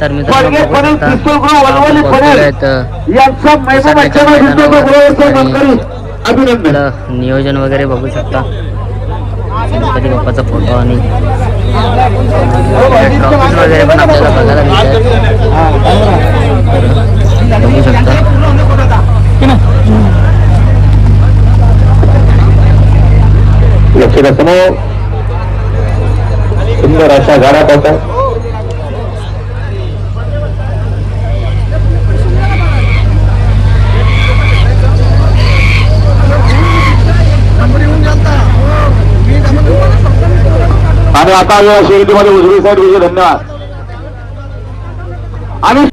तर मित्रांनो आपलं नियोजन वगैरे बघू शकता. गणपती बाप्पाचा फोटो आणि ट्रॉफीज वगैरे पण आपल्याला बघायला मिळतात. बघू शकता. लक्षासमोर सुंदर अशा गाड्या पाहतात आणि आता या शर्यतीमध्ये उजवी साईड विजय धन्यवाद. आणि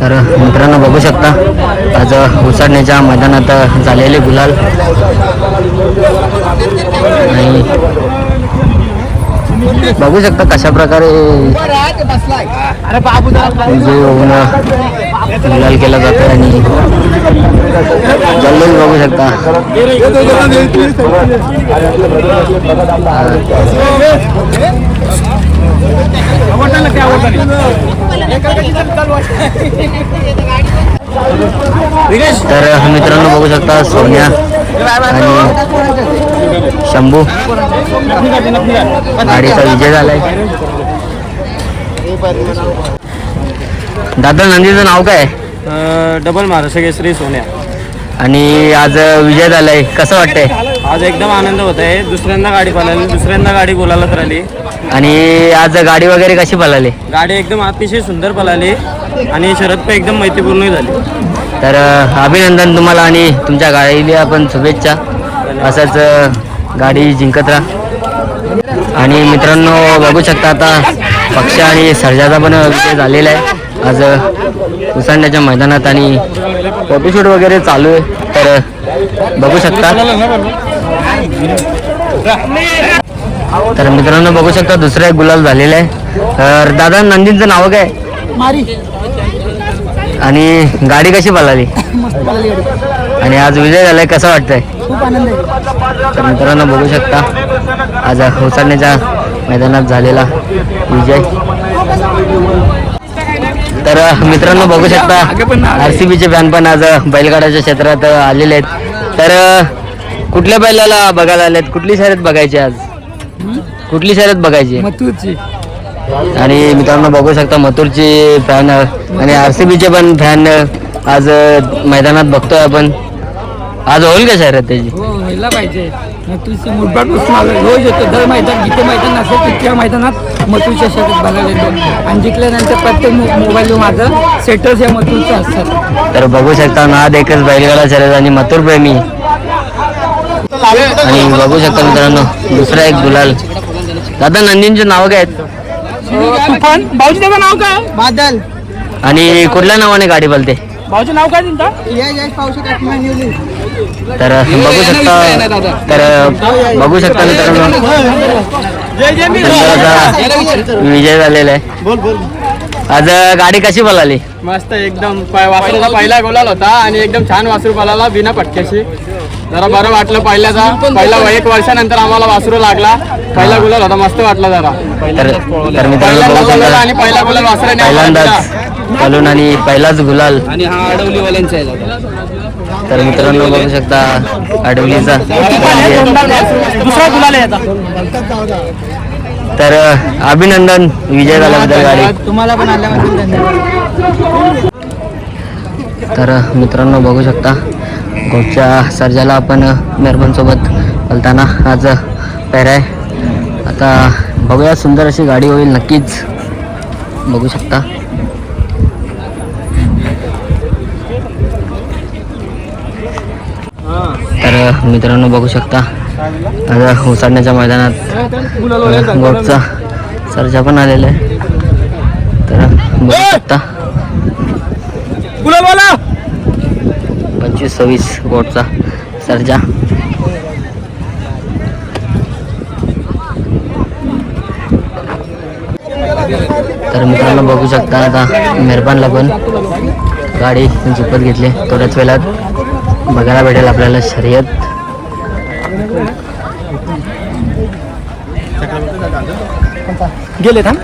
तर मित्रांनो बघू शकता आज उसाडण्याच्या मैदानात झालेले गुलाल. आणि बघू शकता कशा प्रकारे होऊन गुलाल केला जातो आणि जल्लोष बघू शकता. तर मित्रांनो बघू शकता सोन्या आणि शंभू. गाडीचा विजय झालाय. दादा नंदीचं नाव काय? डबल महाराष्ट्र केसरी सोन्या. आणि आज विजय झालाय. कसं वाटतंय? आज एकदम आनंद होत आहे. दुसऱ्यांदा गाडी पळाली. दुसऱ्यांदा गाडी बोलायला राहिली आणि आज गाडी वगैरे कशी पळाली? गाडी एकदम अतिशय सुंदर पळाली. आणि शरद पण एकदम मैत्रीपूर्ण झाली. तर अभिनंदन तुम्हाला आणि तुमच्या गाडीला पण शुभेच्छा. असंच गाडी जिंकत राहा. आणि मित्रांनो बघू शकता आता पक्ष आणि सर्जाचा पण विजय झालेला आहे. आज उसांड्याच्या मैदानात आणि फोटोशूट वगैरे चालू आहे तर बघू शकता. तर मित्रांनो बघू शकता दुसरा एक गुलाल झालेला आहे. तर दादा नंदींचं नाव काय? आणि गाडी कशी पळाली? आणि आज विजय झालाय कसं वाटतंय? तर मित्रांनो बघू शकता आज होसाडण्याच्या मैदानात झालेला विजय. तर मित्रांनो बघू शकता आर सी बीचे फॅन पण आज बैलगाड्याच्या क्षेत्रात आलेले आहेत. तर कुठल्या बैलाला बघायला आलेत? कुठली शर्यत बघायची आज? कुठली शर्यत बघायची? आणि मित्रांनो बघू शकता मथुरची फॅन आणि आर सी बीचे पण फॅन आज मैदानात बघतोय आपण. आज होईल का शहरात त्याची? हो व्हायला पाहिजे. मथुरची मुठबाट आलो रोज येतो दर मैदान जिथे मैदान असेल तितक्या मैदानात मथुरच्या शर्यत बघायला येतो. आणि जिंकल्यानंतर प्रत्येक माझं सेटर्स या मथुरचे असतात तर बघू शकता नाद एकच बैलगाडा शर्यत आणि मथुर प्रेमी. आणि बघू शकता मित्रांनो दुसरा एक गुलाल दादा नंदींचे नाव काय आहेत तुफान. भाऊजी त्याचं नाव काय? बादल. आणि कुठल्या नावाने गाडी बोलते भाऊचं नाव काय तुमचं? तर बघू शकता तर बघू शकता मित्रांनो. विजय झालेला आहे. आज गाडी कशी बोलाली? मस्त एकदम वासरूचा पहिला गोलाल होता आणि एकदम छान वासरू पळाला बिना पटक्याशी. जरा बरं वाटलं पहिल्याचा. पहिला एक वर्षानंतर आम्हाला वासरू लागला. पहिला गुलाल होता मस्त वाटला जरा. आणि पहिला गुलाल वासराने पहिल्यांदाच चालून आणि पहिलाच गुलाल. आणि हा अडवलीवाल्यांचा आहे तर मित्रांनो बघू शकता आता. तर अभिनंदन विजय झाल्याबद्दल गाडी. तुम्हाला पण तर मित्रांनो बघू शकता गोटच्या सर्जाला आपण मेहरबानसोबत बोलताना आज पेर आहे आता बघूया सुंदर अशी गाडी होईल नक्कीच. बघू शकता तर मित्रांनो बघू शकता. आज उसाडण्याच्या मैदानात गोटचा सर्जा पण आलेला आहे. तर बघू शकता. पंचवीस सव्वीस गोटचा सर्जा. तर मित्रांनो बघू शकता आता मेहरबानला पण गाडी झुपत घेतली थोड्याच वेळात. बघायला भेटेल आपल्याला शर्यत. गेले थांब